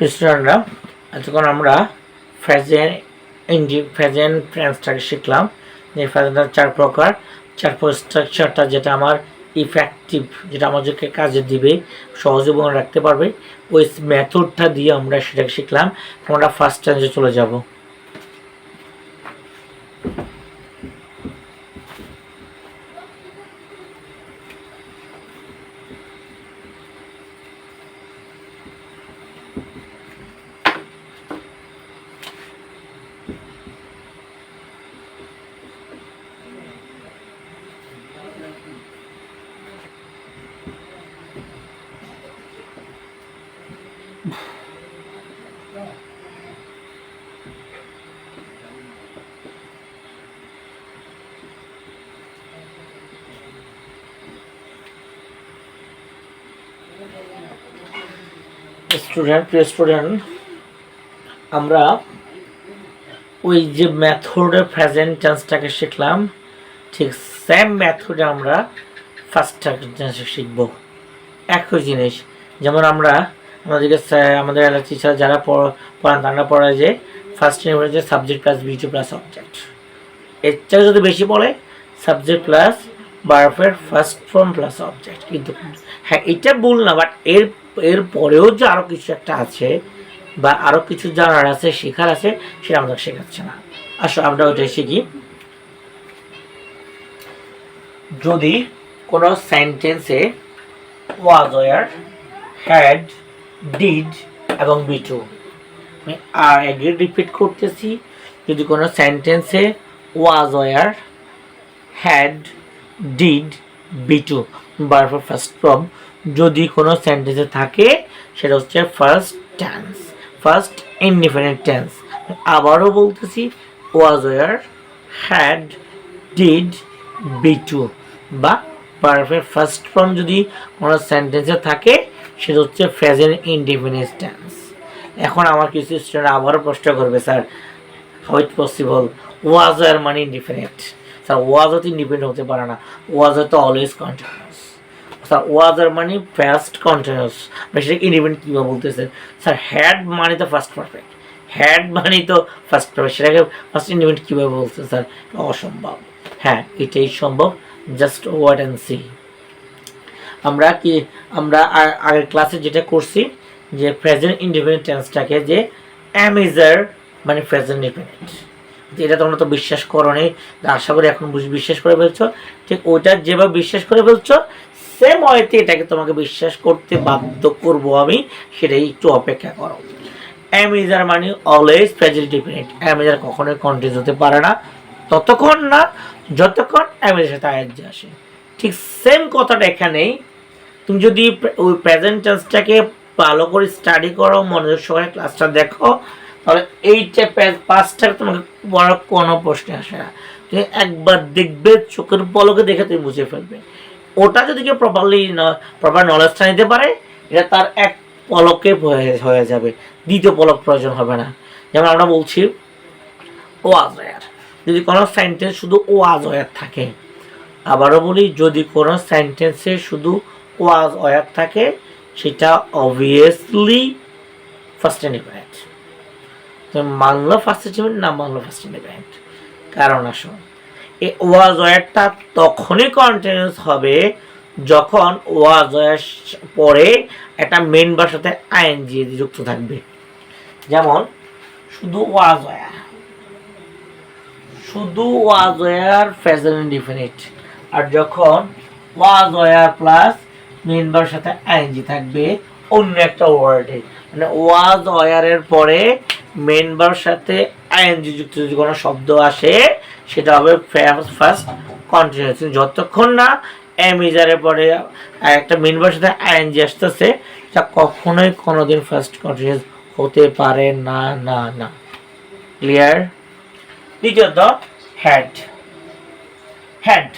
স্টুডেন্টরা এতক্ষণ আমরা ফ্যাজেন, ইন্ডি, ফ্যাজেন ট্রান্সটাকে শিখলাম। যে ফ্যাজেনটা চার প্রকার। চার স্ট্রাকচারটা যেটা আমার ইফেক্টিভ যেটা আমাদেরকে কাজে দিবে, সহজে মনে রাখতে পারবে, ওই মেথডটা দিয়ে আমরা সেটাকে শিখলাম। আমরা ফার্স্ট টাইমে চলে যাব। স্টুডেন্ট প্রিয় স্টুডেন্ট আমরা ওই যে মেথডে প্রেজেন্ট টেন্সটাকে শিখলাম, ঠিক সেম মেথডে আমরা ফার্স্ট টেন্সে শিখব। একই জিনিস, যেমন আমরা আমাদেরকে আমাদের এলাকা টিচার যারা পড়- পড়ান, তারা পড়ায় যে ফার্স্ট ইয়ার যে subject plus V two plus object এর চেয়ে যদি বেশি পড়ে সাবজেক্ট প্লাস বারফের ফার্স্ট ফর্ম প্লাস অবজেক্ট কিন্তু হ্যাঁ এটা ভুল না বাট এর এর পরেও যে আরও কিছু একটা আছে বা আরও কিছু জানার আছে, শেখার আছে, সেটা আমাদের শেখাচ্ছে না। আসো আমরা ওইটাই শিখি। যদি কোনো সেন্টেন্সে ওয়াজ ওয়ার হ্যাড ডিড এবং বিটু আমি আর আগে রিপিট করতেছি, যদি কোনো সেন্টেন্সে was were had did V two বারবার ফার্স্ট ফর্ম যদি কোনো সেন্টেন্সে থাকে, সেটা হচ্ছে first tense first indefinite tense আবারও বলতেছি was were had did V two বা পারফেক্ট ফার্স্ট ফর্ম যদি কোনো সেন্টেন্সে থাকে সেটা হচ্ছে ফ্রেজেন্ট ইনডিফিনিট টেন্স এখন আমার কিছু স্টুডেন্ট আবারও প্রশ্ন করবে, sir how it possible was আর মানে ইনডিফিনিট স্যার ওয়াজ হতে ইন্ডিপেন্ডেন্ট হতে পারে না। ওয়াজ হয়তো অলওয়েজ কন্টিনিউস স্যার ওয়াজ আর মানে ফার্স্ট কন্টিনিউস সেটাকে ইন্ডিপেন্ডেন্ট কীভাবে বলতেছে স্যার হ্যাড মানে তো ফার্স্ট পারফেক্ট হ্যাড মানে তো ফার্স্ট পারফেক্ট সেটাকে ফার্স্ট ইন্ডিপেন্ডেন্ট কীভাবে বলছে স্যার? অসম্ভব। হ্যাঁ এটাই সম্ভব। জাস্ট ওয়াট অ্যান্ড সি আমরা কি, আমরা আগের ক্লাসে যেটা করছি, যে প্রেজেন্ট ইন্ডিপেন্ডেন্ট টেন্সটাকে যে অ্যামেজার মানে প্রেজেন্ট ইন্ডিপেন্ডেন্ট এটা তোমরা তো বিশ্বাস করো নি আশা করি এখন বুঝ- বিশ্বাস করে ফেলছো। ঠিক ওইটা যেভাবে বিশ্বাস করে ফেলছো সেম ওয়েতে এটাকে তোমাকে বিশ্বাস করতে বাধ্য করব আমি, সেটাই একটু অপেক্ষা করো। অ্যামেজার মানে অলওয়েজ প্রেজেন্ট ডিপেন্ডেন্ট অ্যামেজার কখনোই কন্টিনিউস হতে পারে না, ততক্ষণ না, যতক্ষণ অ্যামেজার সাথে আয়াত আসে। ঠিক সেম কথাটা এখানেই তুমি যদি ওই প্রেজেন্ট টেন্সটাকে ভালো করে স্টাডি করো, মনোযোগ সহকারে ক্লাসটা দেখো, তাহলে এইটা পে- পাঁচটা তোমাকে বড় কোনো প্রশ্ন আসে না। তুমি একবার দেখবে, চোখের পলকে দেখে তুমি বুঝে ফেলবে। ওটা যদি কেউ প্রপারলি প্রপার নলেজটা নিতে পারে, এটা তার এক পলকে হয়ে যাবে। দ্বিতীয় পলক প্রয়োজন হবে না। যেমন আমরা বলছি, ও আজয়ার। যদি কোনো সেন্টেন্স শুধু ও আজয়ার থাকে, আবারও বলি, যদি কোনো সেন্টেন্সে শুধু ওয়াজ ওয়ার থাকে, সেটা অবভিয়াসলি ফার্স্ট ইন্ডিপেন্ডেন্ট তুমি মানলো ফার্স্ট ইন্ডিপেন্ডেন্ট না মানলো ফার্স্ট ইন্ডিপেন্ডেন্ট কারণ আসো এই ওয়াজ ওয়ারটা তখনই কন্টিনিউস হবে যখন ওয়াজ ওয়ার পরে একটা মেন ভাষাতে আইএনজি যুক্ত থাকবে। যেমন, শুধু ওয়াজ ওয়ার শুধু ওয়াজ ওয়ার ফেজাল ইনডিফিনিট আর যখন ওয়াজ ওয়ার প্লাস মেনবার সাথে আইএনজি থাকবে, অন্য একটা ওয়ার্ডে। মানে ওয়াজ ওয়ারের পরে মেনবার সাথে আইএনজি যুক্ত যদি কোনো শব্দ আসে, সেটা হবে ফার্স্ট কন্টিনিউস যতক্ষণ না এমিজারের পরে একটা মেনবার সাথে আইএনজি আসতেছে তা কখনোই কোনোদিন ফার্স্ট কন্টিনিউস হতে পারে না না না। ক্লিয়ার দ্বিতীয়ত হ্যাড হ্যাড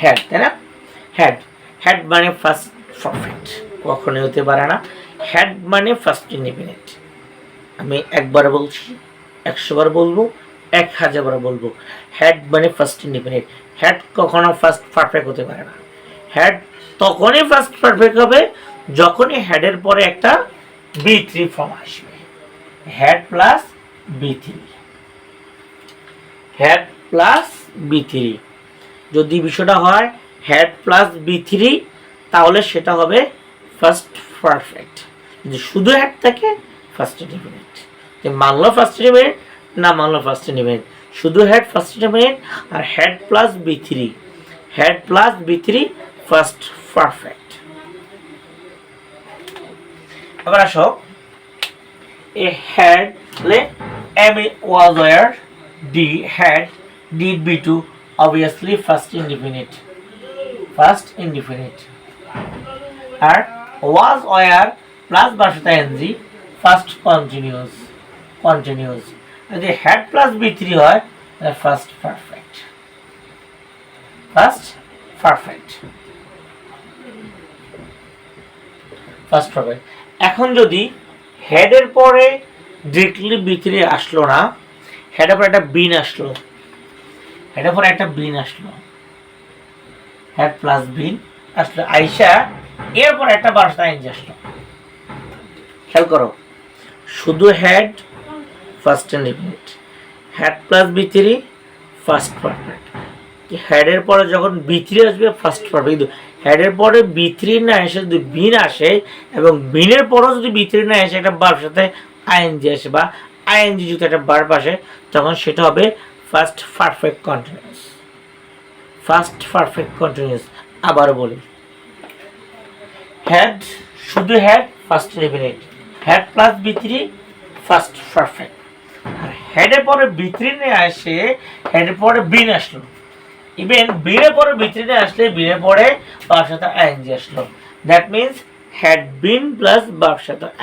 হ্যাড তাই না? হ্যাড হ্যাড মানে ফার্স্ট পারফেক্ট কখনোই হতে পারে না। হ্যাড মানে ফার্স্ট ইন্ডিপেন্ডেন্ট আমি একবার বলছি একশোবার বলব, এক হাজারবার বলব। হ্যাড মানে ফার্স্ট ইন্ডিপেন্ডেন্ট হ্যাড কখনো ফার্স্ট পারফেক্ট হতে পারে না। হ্যাড তখনই ফার্স্ট পারফেক্ট হবে যখনই হ্যাডের পরে একটা বি থ্রি ফর্ম আসবে। Had plus V three had plus V three যদি বিষয়টা হয় হ্যাড প্লাস বি থ্রি তাহলে সেটা হবে ফার্স্ট পারফেক্ট যদি শুধু হ্যাড থাকে ফার্স্ট ইন্ডিপেন্ডেন্ট যে মানলো ফার্স্ট ইন্ডিপেন্ডেন্ট না মানলো ফার্স্ট ইন্ডিপেন্ডেন্ট শুধু had first indefinite R had plus V three had plus V three first perfect এবার আসো। এ had M was were D had did V two obviously first indefinite first indefinite. আর was where plus বাসাটা এনজি first continuous continuous যদি had plus B three হয় তাহলে first perfect first perfect first perfect এখন যদি হেডের পরে ডিরেক্টলি বি থ্রি আসলো না হেডের পরে একটা বিন আসলো হেডের পরে একটা বিন আসলো হেড প্লাস বিন আসলো আইসা এরপর একটা বারোটা ইঞ্চ আসলো। খেয়াল করো, শুধু had first indefinite had plus V three first perfect হেডের পরে যখন বি থ্রি আসবে ফার্স্ট পারফেক্ট কিন্তু হেডের পরে বি থ্রি না এসে যদি বিন আসে, এবং বিনের পরেও যদি বি থ্রি না এসে একটা বার সাথে আইএনজি আসে বা আইএনজি যদি একটা বার আসে, তখন সেটা হবে first perfect continuous first perfect continuous আবারও বলি। হেড শুধু had first indefinite had plus V three first perfect আর হেডের পরে বি নিয়ে আসে হেডের পরে বিন আসলো। ইভেন বিনের পরে বি আসলে বিনের পরে বার আইএনজি আসলো। That means had been plus bar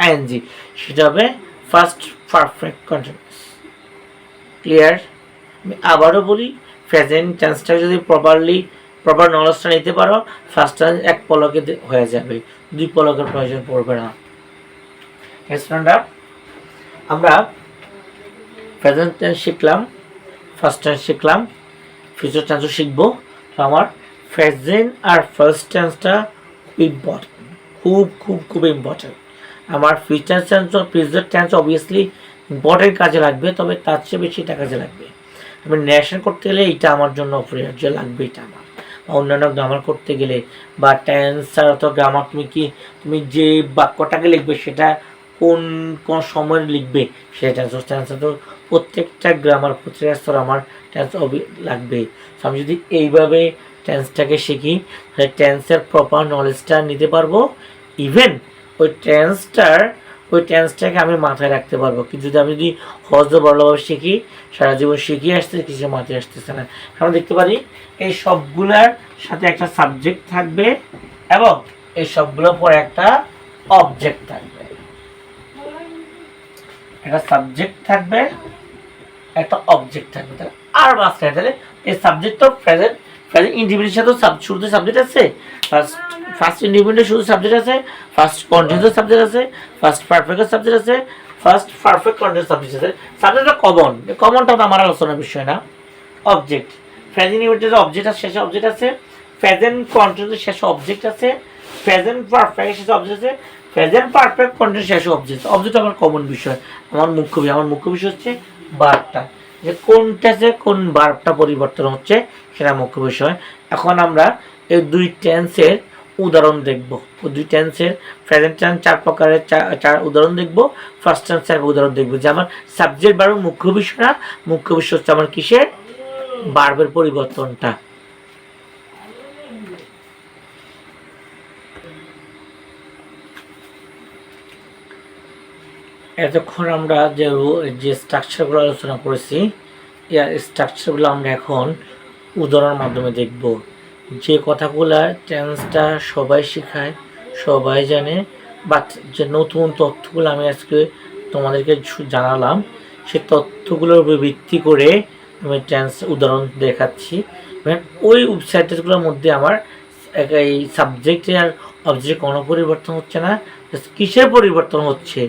ING সেটা হবে ফার্স্ট পারফেক্ট কন্টিনিউয়াস ক্লিয়ার আমি আবারও বলি প্রেজেন্ট টেন্সটা যদি প্রপারলি প্রপার নলেজটা নিতে পারো ফার্স্ট টেন্স এক পলকে হয়ে যাবে। দুই পলকের প্রয়োজন পড়বে না। স্টুডেন্টরা আমরা প্রেজেন্ট টেন্স শিখলাম ফার্স্ট টেন্স শিখলাম ফিউচার টেন্সও শিখব। তো আমার প্রেজেন্ট আর ফার্স্ট টেন্সটা ইম্পর্টেন্ট খুব খুব খুব ইম্পর্টেন্ট আমার future tense future tense obviously important কাজে লাগবে, তবে তার চেয়ে বেশি এটা কাজে লাগবে। আমি ন্যাশন করতে গেলে এটা আমার জন্য অপরিহার্য, লাগবে এটা আমার। বা অন্যান্য গ্রামার করতে গেলে, বা টেন্স আর অথবা গ্রামার তুমি কি, তুমি যে বাক্যটাকে লিখবে, সেটা কোন কোন সময় লিখবে, সেটা টেন্স টেন্স তো প্রত্যেকটা গ্রামার প্রত্যেকটা স্তর আমার টেন্স লাগবে। আমি যদি এইভাবে টেন্সটাকে শিখি, তাহলে টেন্সের প্রপার নলেজটা নিতে পারব ইভেন ওই টেন্সটার ওই টেন্সটাকে আমি মাথায় রাখতে পারব। কিন্তু যদি আমি যদি হজ বড়ভাবে শিখি সারা জীবন শিখিয়ে আসতে কিছু মাথায় আসতেছে না। আমরা দেখতে পারি, এই সবগুলার সাথে একটা সাবজেক্ট থাকবে এবং এই সবগুলোর পরে একটা অবজেক্ট থাকবে। একটা সাবজেক্ট থাকবে, একটা অবজেক্ট থাকবে। তাহলে আর মাঝখানে তাহলে এই সাবজেক্ট তো প্রেজেন্ট প্রেজেন্ট সাথে শুরুতে সাবজেক্ট আছে। ফার্স্ট ফার্স্ট ইন্ডিপেন্ডেন্ট শুধু সাবজেক্ট আছে ফার্স্ট কন্টিনিউয়াস সাবজেক্ট আছে ফার্স্ট পারফেক্ট সাবজেক্ট আছে ফার্স্ট পারফেক্ট কন্টিনিউয়াস সাবজেক্ট আছে সাবজেক্টটা কমন কমনটা তো আমার আলোচনার বিষয় না। অবজেক্ট প্রেজেন্ট ইন্ডিপেন্ডেন্ট অবজেক্ট আছে শেষে অবজেক্ট আছে। প্রেজেন্ট কন্টিনিউয়াস শেষে অবজেক্ট আছে। প্রেজেন্ট পারফেক্ট শেষে অবজেক্ট আছে। প্রেজেন্ট পারফেক্ট কন্টিনিউয়াস শেষে অবজেক্ট অবজেক্ট আমার কমন বিষয়। আমার মুখ্য বিষয় আমার মুখ্য বিষয় হচ্ছে বারটা যে কোনটা যে কোন বারটা পরিবর্তন হচ্ছে, সেটা মুখ্য বিষয়। এখন আমরা এই দুই টেন্সের উদাহরণ দেখব। দুই টেন্সের প্রেজেন্ট টেন্স চার প্রকারের চার উদাহরণ দেখব। ফার্স্ট টেন্স উদাহরণ দেখব। যে আমার সাবজেক্ট বারবার মুখ্য বিষয় না, মুখ্য বিষয় হচ্ছে আমার কিসের? বার্বের পরিবর্তনটা। এতক্ষণ আমরা যে যে স্ট্রাকচারগুলো আলোচনা করেছি স্ট্রাকচারগুলো আমরা এখন উদাহরণের মাধ্যমে দেখব। যে কথাগুলো টেন্সটা সবাই শেখায়, সবাই জানে বাট যে নতুন তথ্যগুলো আমি আজকে তোমাদেরকে জানালাম, সে তথ্যগুলোর উপর ভিত্তি করে আমি টেন্স উদাহরণ দেখাচ্ছি। ওই ওয়েবসাইটগুলোর মধ্যে আমার এই সাবজেক্টে আর অবজেক্টে কোনো পরিবর্তন হচ্ছে না কিসের পরিবর্তন হচ্ছে,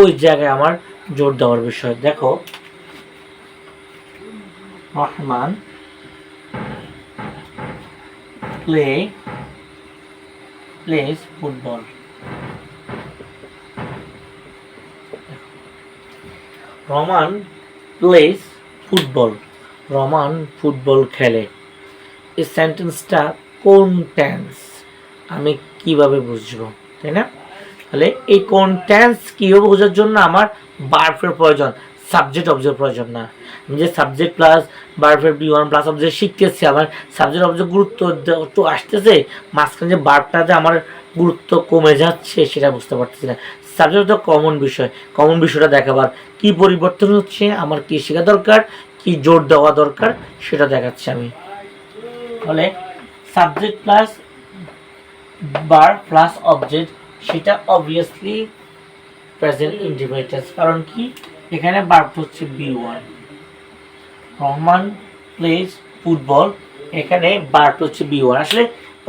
ওই জায়গায় আমার জোর দেওয়ার বিষয়। দেখো, Rahman play plays football Rahman plays football Rahman football খেলে। এই সেন্টেন্সটা কোন টেন্স আমি কীভাবে বুঝব, তাই না? তাহলে এই কোন টেন্স কীভাবে বোঝার জন্য আমার বার্ফের প্রয়োজন? সাবজেক্ট অবজেক্ট প্রয়োজন না। আমি যে সাবজেক্ট প্লাস বার্ফের বি ওয়ান প্লাস অবজেক্ট শিখতেছি, আমার সাবজেক্ট অবজেক্ট গুরুত্ব একটু আসতেছে, মাঝখানে যে বার্ফটাতে আমার গুরুত্ব কমে যাচ্ছে সেটা বুঝতে পারতেছি না। সাবজেক্ট তো কমন বিষয়। কমন বিষয়টা দেখাবার কি পরিবর্তন হচ্ছে, আমার কি শেখা দরকার, কি জোর দেওয়া দরকার সেটা দেখাচ্ছি আমি। তাহলে সাবজেক্ট প্লাস বার প্লাস অবজেক্ট সেটা অবভিয়াসলি প্রেজেন্ট ইন্ডিপেন্ডেন্স কারণ কি? এখানে বার্ব হচ্ছে V one Rahman plays football এখানে বার্ব হচ্ছে বি ওয়ান আসলে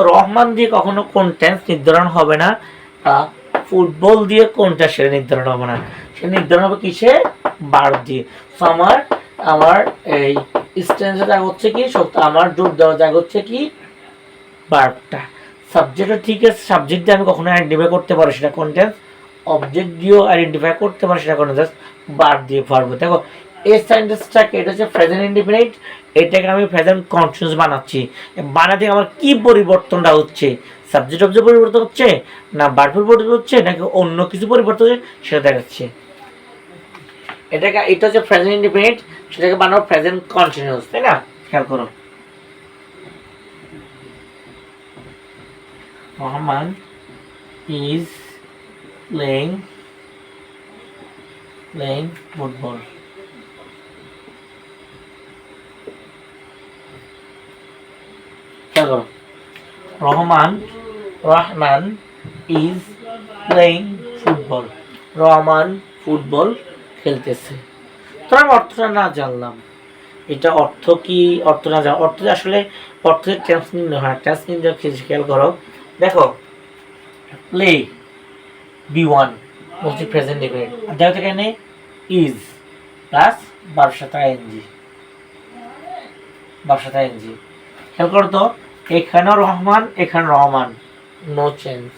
রহমান দিয়ে কখনো কোন টেন্স নির্ধারণ হবে না ফুটবল দিয়ে কোনটা সেটা নির্ধারণ হবে না। সেটা নির্ধারণ হবে কিসে? বার্ব দিয়ে। তো আমার আমার এই স্টেন্সের জায়গা হচ্ছে কি? সত্য আমার জোর দেওয়া জায়গা হচ্ছে কি? বার্বটা সাবজেক্টও ঠিক আছে সাবজেক্ট দিয়ে আমি কখনো আইডেন্টিফাই করতে পারো সেটা কন্টেন্স অবজেক্ট দিয়েও আইডেন্টিফাই করতে পারো সেটা কোনো জাস্ট বার দিয়ে পারব দেখো এই সেন্টেন্সটাকে এটা হচ্ছে প্রেজেন্ট ইন্ডিপেন্ডেন্ট এটাকে আমি প্রেজেন্ট কন্টিনিউস বানাচ্ছি। বানাতে আমার কি পরিবর্তনটা হচ্ছে? সাবজেক্ট অবজেক্ট পরিবর্তন হচ্ছে না বার পরিবর্তন হচ্ছে, নাকি অন্য কিছু পরিবর্তন হচ্ছে, সেটা দেখাচ্ছে। এটাকে, এটা হচ্ছে প্রেজেন্ট ইন্ডিপেন্ডেন্ট সেটাকে বানাবো প্রেজেন্ট কন্টিনিউস তাই না? খেয়াল করো। Rahman is playing playing football. খেয়াল Rahman Rahman is playing football Rahman football খেলতেছে। তো আমি অর্থটা না জানলাম। এটা অর্থ কি? অর্থ না জান অর্থ আসলে অর্থের ট্যান্স নির্ণয় হয়। ট্যান্স নির্ণয় খেয়াল করো। দেখো প্লে বি ওয়ান বলছি প্রেজেন্ট আর দেখো তো এখানে ইজ প্লাস আইএনজি বারোর সাথে আইএনজি খেয়াল করো তো, এখানেও রহমান এখানে রহমান। নো চেঞ্জ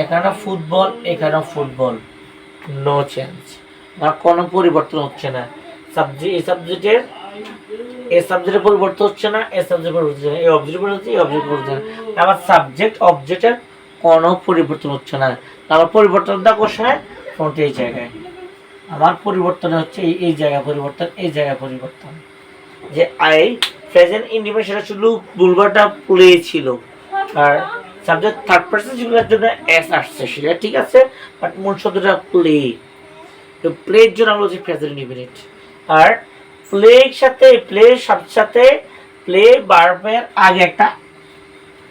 এখানে ফুটবল এখানেও ফুটবল নো চেঞ্জ আর কোনো পরিবর্তন হচ্ছে না। সাবজেক্ট এই সাবজেক্টের এই সাবজেক্টের পরিবর্তন হচ্ছে না, এই সাবজেক্ট পরিবর্তন এই অবজেক্ট পরিবর্তন এই অবজেক্ট পরিবর্তন আমার সাবজেক্ট অবজেক্টের কোনো পরিবর্তন হচ্ছে না। আমার পরিবর্তনটা কোথায় ফ্রন্ট এই জায়গায়। আমার পরিবর্তন হচ্ছে এই এই জায়গায় পরিবর্তন, এই জায়গা পরিবর্তন। যে আই প্রেজেন্ট ইন্ডিপেন্ডেন্ট সেটা শুধু বুলবারটা প্লে ছিল। আর সাবজেক্ট থার্ড পার্সন যেগুলোর জন্য এস আসছে, সেটা ঠিক আছে বাট মূল শব্দটা প্লে তো প্লের জন্য আমরা বলছি প্রেজেন্ট ইন্ডিপেন্ডেন্ট আর প্লের সাথে প্লের সাথে সাথে প্লে বার্বের আগে একটা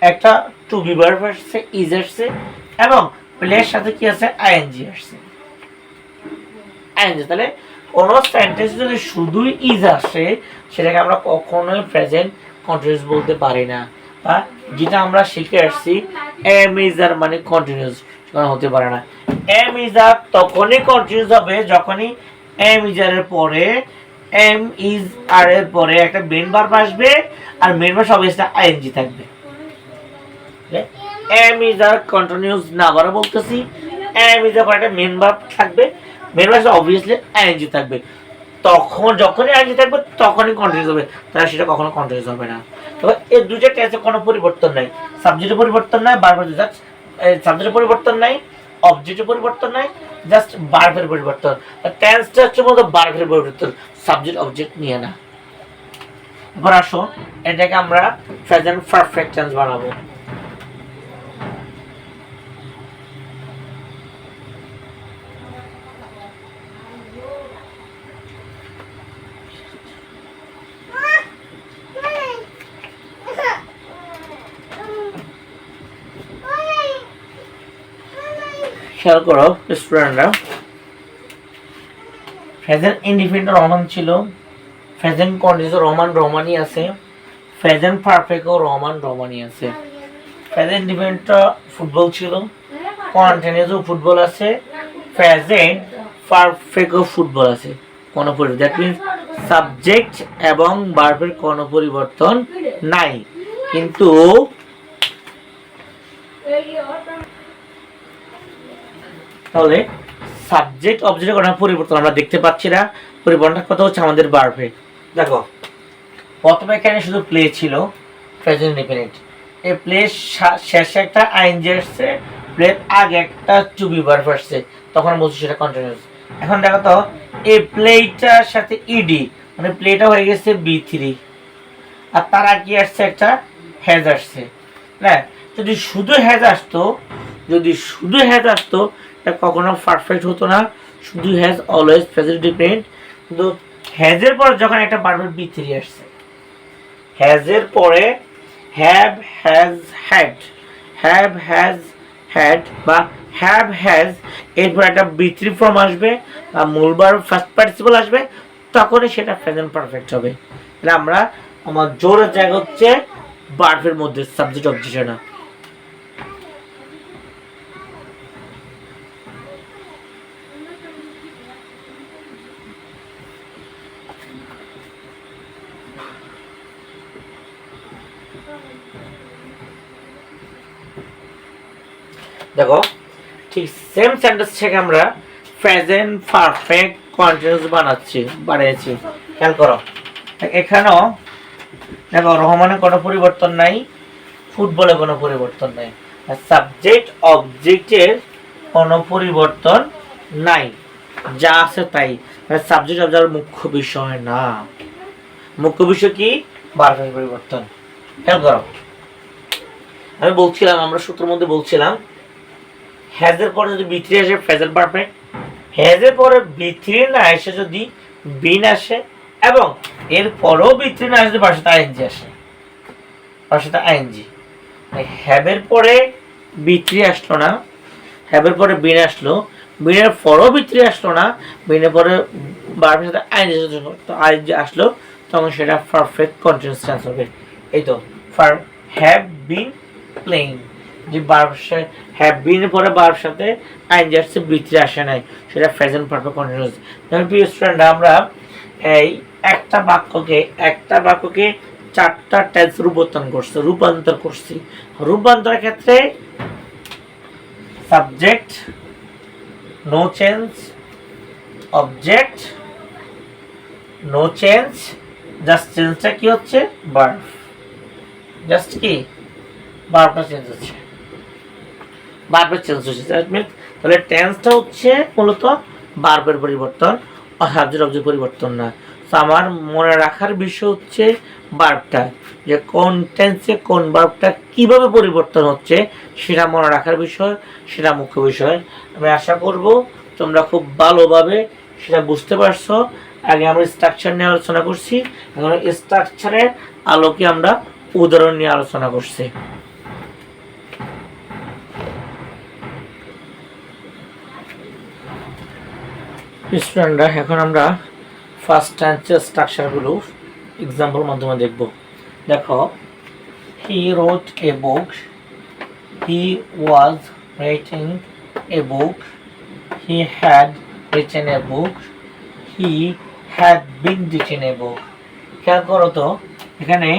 একটা টু বি বার্ব আসছে ইজ আসছে, এবং প্লের সাথে কি আছে? আইএনজি আসছে। আইএনজি তাহলে কোনো সেন্টেন্স যদি শুধুই ইজ আসে, সেটাকে আমরা কখনোই প্রেজেন্ট কন্টিনিউস বলতে পারি না। বা যেটা আমরা শিখে আসছি এম ইজ আর মানে কন্টিনিউস হতে পারে না। এম ইজ আর তখনই কন্টিনিউস হবে যখনই এম ইজ আর এর পরে এম ইজ আর এর পরে একটা মেন ভার্ব আসবে, আর মেন ভার্ব সব আইএনজি থাকবে। এম ইজ না বলতেছি। এম ইজ মেন থাকবে। মেন আইএনজি থাকবে। তখন যখনই আইএনজি থাকবে, তখনই হবে। তাহলে সেটা কখনো হবে না। তবে কোনো পরিবর্তন নাই। সাবজেক্টের পরিবর্তন নাই বারবার জাস্ট সাবজেক্টের পরিবর্তন নাই অবজেক্টের পরিবর্তন নাই জাস্ট বার্বের পরিবর্তন। টেন্সটা হচ্ছে পরিবর্তন। সাবজেক্ট অবজেক্ট নিয়ে না। এবার এটাকে আমরা প্রেজেন্ট পারফেক্ট টেন্স বানাবো। খেয়াল করো স্টুডেন্টরা প্রেজেন্ট ইন্ডিপেন্ডেন্ট রহমান ছিল। প্রেজেন্ট কন্টিনিউস রহমান রহমানই আছে। প্রেজেন্ট পারফেক্টও রহমান রহমানই আছে। প্রেজেন্ট ইন্ডিপেন্ডেন্ট ফুটবল ছিল। কন্টিনিউসও ফুটবল আছে। প্রেজেন্ট পারফেক্টও ফুটবল আছে। কোনো পরিবর্তন দ্যাট মিনস সাবজেক্ট এবং বার্বের কোনো পরিবর্তন নাই। কিন্তু তাহলে সাবজেক্ট অবজেক্টের কোনো পরিবর্তন আমরা দেখতে পাচ্ছি না। পরিবর্তনটা কত হচ্ছে? আমাদের বাড়বে। দেখো, প্রথমে এখানে শুধু প্লে ছিল প্রেজেন্ট ইনডিপেন্ডেন্ট এই প্লে শেষে একটা আইনজি আসছে প্লের আগে একটা চুবি বার্ব আসছে। তখন বলছি সেটা কন্টিনিউস এখন দেখো তো, এই প্লেটার সাথে ইডি মানে প্লেটা হয়ে গেছে বি থ্রি আর তার আগে আসছে একটা হ্যাজ আসছে। না যদি শুধু হ্যাজ আসতো, যদি শুধু হ্যাজ আসতো এটা কখনো পারফেক্ট হতো না। শুধু হ্যাজ অলওয়েজ প্রেজেন্ট ডিপেন্ড কিন্তু হ্যাজের পর যখন একটা বারবার বি থ্রি আসছে হ্যাজের পরে have has had have has had বা হ্যাভ হ্যাজ এরপর একটা বি থ্রি ফর্ম আসবে বা মূলবার ফার্স্ট পার্টিসিপাল আসবে, তখনই সেটা প্রেজেন্ট পারফেক্ট হবে। তাহলে আমরা আমার জোরের জায়গা হচ্ছে বার্ফের মধ্যে সাবজেক্ট অবজেক্ট দেখো, ঠিক সেম সেন্টেন্স থেকে আমরা প্রেজেন্ট পারফেক্ট কন্টিনিউয়াস বানাচ্ছি, বানিয়েছি। খেয়াল করো। এখানেও দেখো, রহমানের কোনো পরিবর্তন নাই, ফুটবলে কোনো পরিবর্তন নাই। সাবজেক্ট অবজেক্টের কোনো পরিবর্তন নাই। যা আছে তাই। সাবজেক্ট অবজেক্ট মুখ্য বিষয় না। মুখ্য বিষয় কি? বারবার পরিবর্তন। খেয়াল করো। আমি বলছিলাম, আমরা সূত্রের মধ্যে বলছিলাম হ্যাজের পরে যদি বি থ্রি আসে প্রেজেন্ট পারফেক্ট হ্যাজের পরে বি থ্রি না এসে যদি বিন আসে এবং এর পরেও বি থ্রি না আসলে পাশে আইএনজি আসে পাশে আইএনজি হ্যাবের পরে বি থ্রি আসলো না, হ্যাবের পরে বিন আসলো, বিনের পরেও বি থ্রি আসলো না, বিনের পরে বারবার সাথে আইএনজি তো আইএনজি আসলো, তখন সেটা পারফেক্ট কন্টিনিউস টেন্স হবে এই তো ফার হ্যাভ বিন প্লেইং যে বার্ব হ্যাভ বিন পরে বার্ব সাথে আইনজি আসছে বৃত্তি আসে নাই। সেটা প্রেজেন্ট পারফেক্ট কন্টিনিউস যেমন প্রিয় স্টুডেন্ট আমরা এই একটা বাক্যকে একটা বাক্যকে চারটা টেন্স রূপান্তর করছে, রূপান্তর করছি। রূপান্তরের ক্ষেত্রে subject no change object no change just চেঞ্জটা কি হচ্ছে? বার্ব জাস্ট কি? বার্বটা চেঞ্জ হচ্ছে। বার্বের চেঞ্জ মিনস তাহলে টেন্সটা হচ্ছে মূলত বার্বের পরিবর্তন সাবজেক্ট অবজেক্ট পরিবর্তন না। তো আমার মনে রাখার বিষয় হচ্ছে বার্বটা যে কোন টেন্সে কোন বার্বটা কীভাবে পরিবর্তন হচ্ছে, সেটা মনে রাখার বিষয়, সেটা মুখ্য বিষয়। আমি আশা করব তোমরা খুব ভালোভাবে সেটা বুঝতে পারছ। আগে আমরা স্ট্রাকচার নিয়ে আলোচনা করছি, এখন স্ট্রাকচারের আলোকে আমরা উদাহরণ নিয়ে আলোচনা করছি। স্টুডেন্টরা, এখন আমরা ফার্স্ট টেন্সের স্ট্রাকচারগুলো এক্সাম্পল মাধ্যমে দেখব। দেখো he wrote a book he was writing a book he had written a book he had been written a book খেয়াল করো তো, এখানে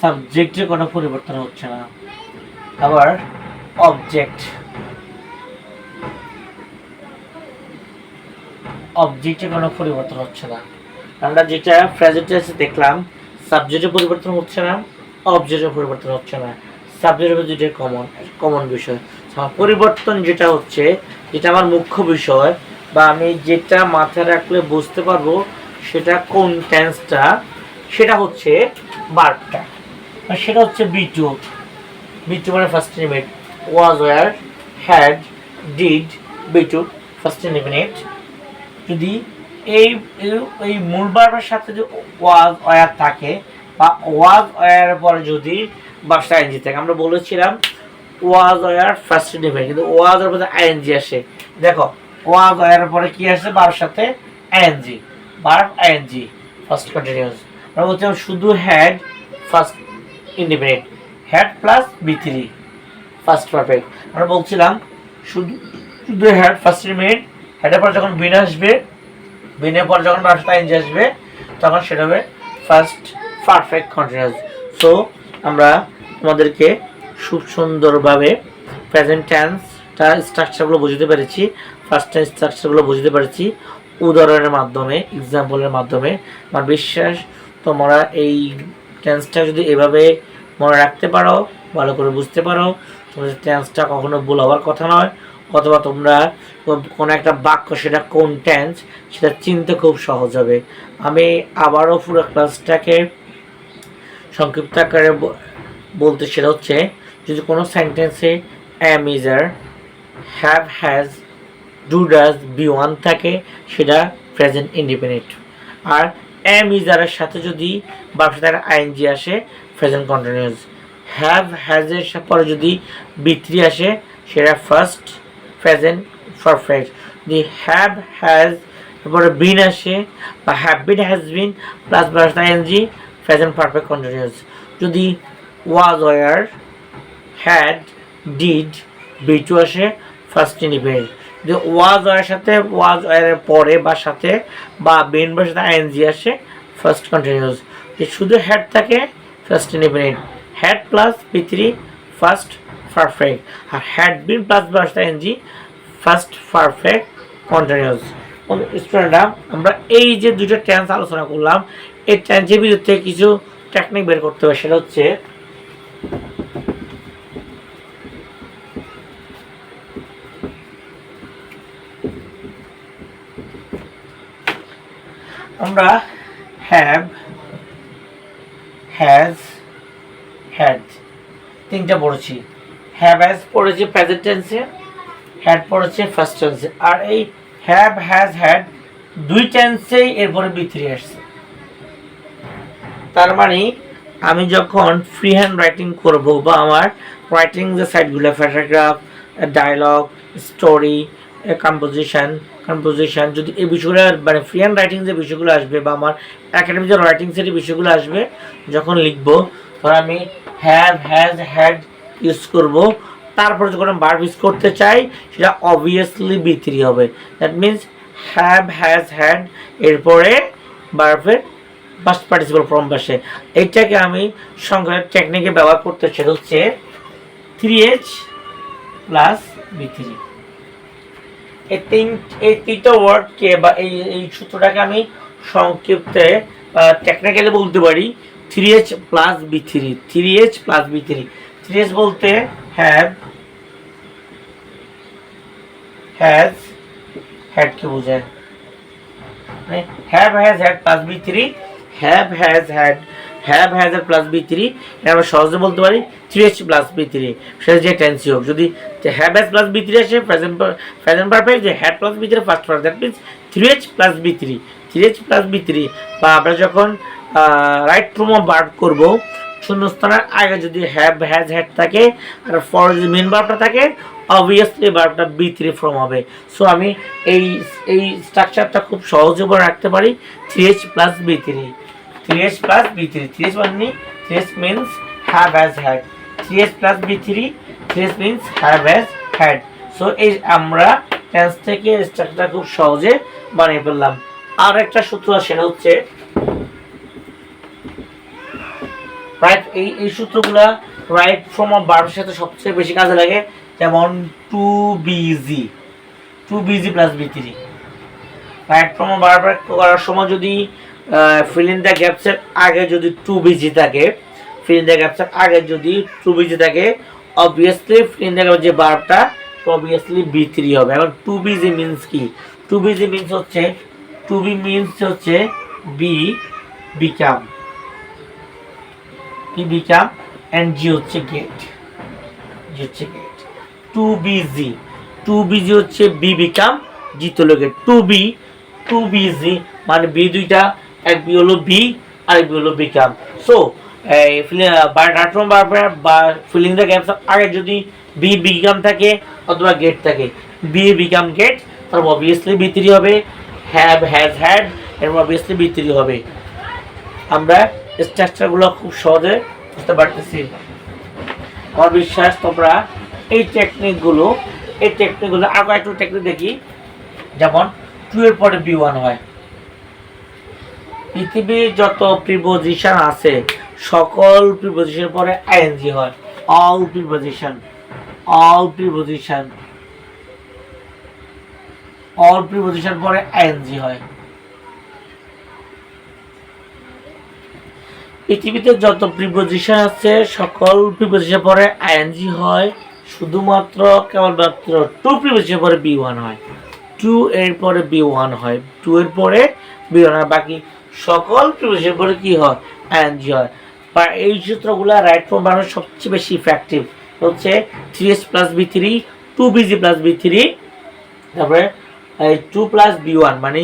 সাবজেক্টের কোনো পরিবর্তন হচ্ছে না। আবার অবজেক্ট অবজেক্টে কোনো পরিবর্তন হচ্ছে না। আমরা যেটা প্রেজেন্টে আছে দেখলাম সাবজেক্টে পরিবর্তন হচ্ছে না অবজেক্টের পরিবর্তন হচ্ছে না। সাবজেক্ট যেটা কমন কমন বিষয়। পরিবর্তন যেটা হচ্ছে, যেটা আমার মুখ্য বিষয় বা আমি যেটা মাথায় রাখলে বুঝতে পারব, সেটা কোন টেন্সটা সেটা হচ্ছে বার্বটা সেটা হচ্ছে বি টু বি টু মানে first ইনিমিট was were had did V two first ইনিমিট যদি এই, এই- মূল বার্বের সাথে যদি ওয়াজ, ওয়ার থাকে বা ওয়াজ ওয়ার পরে যদি বাসা আইনজি থাকে, আমরা বলেছিলাম ওয়াজ, ওয়ার ফার্স্ট ডিফারেন্ট কিন্তু ওয়াজ এর পরে আইএনজি আসে। দেখো, ওয়াজ ওয়ার পরে কি আসে? বার সাথে আইএনজি বার আইএনজি ফার্স্ট কন্টিনিউয়াস আমরা বলছিলাম শুধু had first indefinite had plus V three first perfect আমরা বলছিলাম শুধু শুধু হ্যাড ফার্স্ট ইন্ডিপেন্ডেন্ট হেডের পর যখন বিন আসবে, বিনের পর যখন বারোটা ইঞ্চ আসবে, তখন সেটা হবে ফার্স্ট পারফেক্ট কন্টিনিউয়াস সো আমরা তোমাদেরকে খুব সুন্দরভাবে প্রেজেন্ট টেন্স স্ট্রাকচারগুলো বুঝতে পেরেছি ফার্স্ট টাইম স্ট্রাকচারগুলো বুঝতে পেরেছি, উদাহরণের মাধ্যমে এক্সাম্পলের মাধ্যমে। আমার বিশ্বাস, তোমরা এই টেন্সটা যদি এভাবে মনে রাখতে পারো, ভালো করে বুঝতে পারো, তোমাদের টেন্সটা কখনো ভুল হওয়ার কথা নয়, অথবা তোমরা কোনো একটা বাক্য সেটা কোন টেন্স সেটা চিনতে খুব সহজ হবে। আমি আবারও পুরো ক্লাসটাকে সংক্ষিপ্ত আকারে বলতে সেটা হচ্ছে, যদি কোনো সেন্টেন্সে am is are have has do does V one থাকে, সেটা প্রেজেন্ট ইন্ডিপেন্ডেন্ট আর অ্যাম ইজারের সাথে যদি বাপ সাথে আইএনজি আসে প্রেজেন্ট কন্টিনিউয়াস হ্যাভ হ্যাজের পরে যদি বি থ্রি আসে, সেটা ফার্স্ট প্রেজেন্ট পারফেক্ট যদি হ্যাভ হ্যাজ তারপরে বিন আসে, বা have been has been plus plus ING present perfect continuous যদি was were had did V two আসে ফার্স্ট ইন্ডিপেন্ডেন্ট যদি ওয়াজ ওয়ার সাথে ওয়াজ ওয়ারের পরে বা সাথে, বা বেন বা সাথে আইএনজি আসে ফার্স্ট কন্টিনিউয়াস যদি শুধু হেড থাকে first indefinite had plus V three first perfect R had been plus সাথে আইএনজি ফার্স্ট পারফেক্ট কন্টিনিউয়াস স্টুডেন্টরা আমরা এই যে দুটো টেন্স আলোচনা করলাম, এই টেন্সের বিরুদ্ধে কিছু টেকনিক বের করতে হবে, সেটা হচ্ছে আমরা হ্যাভ হ্যাজ হ্যাড তিনটা পড়েছি। হ্যাভ হ্যাজ পড়েছি প্রেজেন্ট টেন্সে হ্যাড পড়েছে ফার্স্ট টেন্সে আর এই হ্যাভ হ্যাজ হ্যাড দুই টেন্সেই এরপরে বিথ্রি আসছে। তার মানে আমি যখন ফ্রি হ্যান্ড রাইটিং করব বা আমার রাইটিং যে সাইটগুলো paragraph dialogue story composition composition যদি এই বিষয়গুলো মানে ফ্রি হ্যান্ড রাইটিং যে বিষয়গুলো আসবে বা আমার একাডেমিক যে রাইটিং সেটি বিষয়গুলো আসবে, যখন লিখব তখন আমি হ্যাভ হ্যাজ হ্যাড ইউজ করব তারপরে যখন বার ইউজ করতে চাই, সেটা অবভিয়াসলি বিথ্রি হবে। That means have has had এরপরে বার্ফের পাস্ট পার্টিসিপাল ফর্ম বসে এইটাকে আমি সংখ্যার টেকনিকে ব্যবহার করতে সেটা হচ্ছে three H plus V three এই তিন এই তিনটা ওয়ার্ডকে বা এই এই সূত্রটাকে আমি সংক্ষিপ্তে টেকনিক্যালি বলতে পারি three H plus V three three H plus V three three H বলতে হ্যাভ হ্যাজ হ্যাডকে বোঝায়? Have has had plus V three have has had have has এর প্লাস বি থ্রি আমরা সহজে বলতে পারি three H plus V three সেটা যে টেন্সি হোক। যদি have has plus V three আসে প্রেজেন্ট প্রেজেন্ট পারফেক্ট যে had plus V three first per that means three H plus V three three H plus V three বা আমরা যখন রাইট ফ্রম অফ বার করব শূন্যস্থানের আগে যদি হ্যাভ হ্যাজ হ্যাড থাকে, আর for যদি মেন বার্বটা থাকে অবভিয়াসলি বার্বটা বি থ্রি ফর্ম হবে। সো আমি এই এই স্ট্রাকচারটা খুব সহজে করে রাখতে পারি। Three H plus V three three H plus V three three H মানে three H means have has had three H plus V three three H means have has had so এই আমরা টেন্স থেকে স্ট্রাকচারটা খুব সহজে বানিয়ে ফেললাম। আর একটা সূত্র সেটা হচ্ছে রাইট এই এই সূত্রগুলা রাইট ফ্রম অফ বার্বের সাথে সবচেয়ে বেশি কাজে লাগে, যেমন to B G to B G plus V three right form of বারবার করার সময় যদি ফিল দ্য গ্যাপসের আগে যদি টু বিজি থাকে ফিল দ্য গ্যাপসের আগে যদি টু বিজি থাকে অবভিয়াসলি ফিল দ্য গ্যাপ যে বারটা অবভিয়াসলি বি থ্রি হবে। এখন টু বিজি মিনস কি? টু বিজি মিনস হচ্ছে টু বি মিনস হচ্ছে B become P become and G হচ্ছে গেট জি হচ্ছে get to BG to B G হচ্ছে বি বিকাম জি তো get to B to B G মানে B দুইটা, এক বি হলো বি আর এক বি হলো বিকাম সো এই ডাটফর্ম বা ফিলিং দ্য গ্যাপস আগে যদি বি বিকাম থাকে অথবা গেট থাকে। বি বিকাম গেট তারপর অবভিয়াসলি বি হবে। হ্যাভ হ্যাজ হ্যাড এরপর অবভিয়াসলি বি হবে। আমরা স্ট্রাকচারগুলো খুব সহজে বুঝতে পারতেছি। আমার বিশ্বাস তোমরা এই টেকনিকগুলো এই টেকনিকগুলো আরও একটু টেকনিক দেখি। যেমন টু এর পরে বি ওয়ান হয়। পৃথিবীর যত প্রিপোজিশন আছে, সকল প্রিপোজিশনের পরে আইএনজি হয়। All preposition all preposition all preposition পরে আইএনজি হয়। পৃথিবীতে যত প্রিপোজিশন আছে, সকল প্রিপোজিশন পরে আইএনজি হয়। শুধুমাত্র কেবলমাত্র টু প্রিপোজিশন পরে বি ওয়ান হয়। টু এর পরে বি ওয়ান হয়। টু এর পরে বি ওয়ান হয়। বাকি সকল প্রিপোজিশন পরে কি হয়? আইএনজি হয়। বা এই সূত্রগুলো রাইট ফর্ম বানানোর সবচেয়ে বেশি ইফেক্টিভ হচ্ছে three S plus V three to B G plus V three তারপরে টু প্লাস বি ওয়ান মানে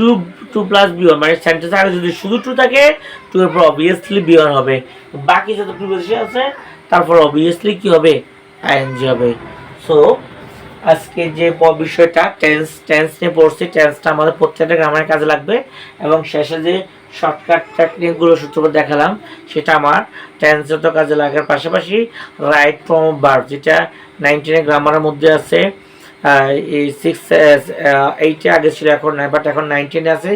to to plus V one মানে সেন্টেন্স আগে যদি শুধু টু থাকে টু এর পর অবভিয়াসলি বি ওয়ান হবে। বাকি যত প্রিপোজিশন আছে, তারপর অবভিয়াসলি কি হবে? আইএনজি হবে। সো আজকে যে বিষয়টা টেন্স টেন্স নিয়ে পড়ছি টেন্সটা আমাদের প্রত্যেকটা গ্রামের কাজে লাগবে। এবং শেষে যে শর্টকাট টেকনিকগুলো সূত্র দেখালাম, সেটা আমার টেন্সে তো কাজে লাগার পাশাপাশি রাইট ফ্রম বার যেটা নাইনটিনের গ্রামারের মধ্যে আছে। এই সিক্স এইটে আগে ছিল, এখন বাট এখন নাইনটিনে আছে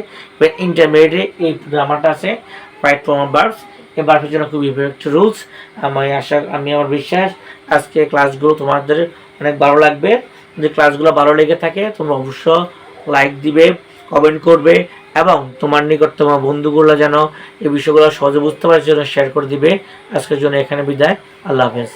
ইন্টারমিডিয়েটে এই গ্রামারটা আছে রাইট ফ্রম বার্বস এই বার্বের জন্য খুব ইফেক্ট রুলস আমি আশা, আমি আমার বিশ্বাস, আজকে ক্লাসগুলো তোমাদের অনেক ভালো লাগবে, যদি ক্লাসগুলো ভালো লেগে থাকে, তোমরা অবশ্য লাইক দিবে কমেন্ট করবে, এবং তোমার নিকট তোমার বন্ধুগুলো যেন এই বিষয়গুলো সহজে বুঝতে পারে সেজন্য শেয়ার করে দিবে। আজকের জন্য এখানে বিদায়, আল্লাহ হাফেজ।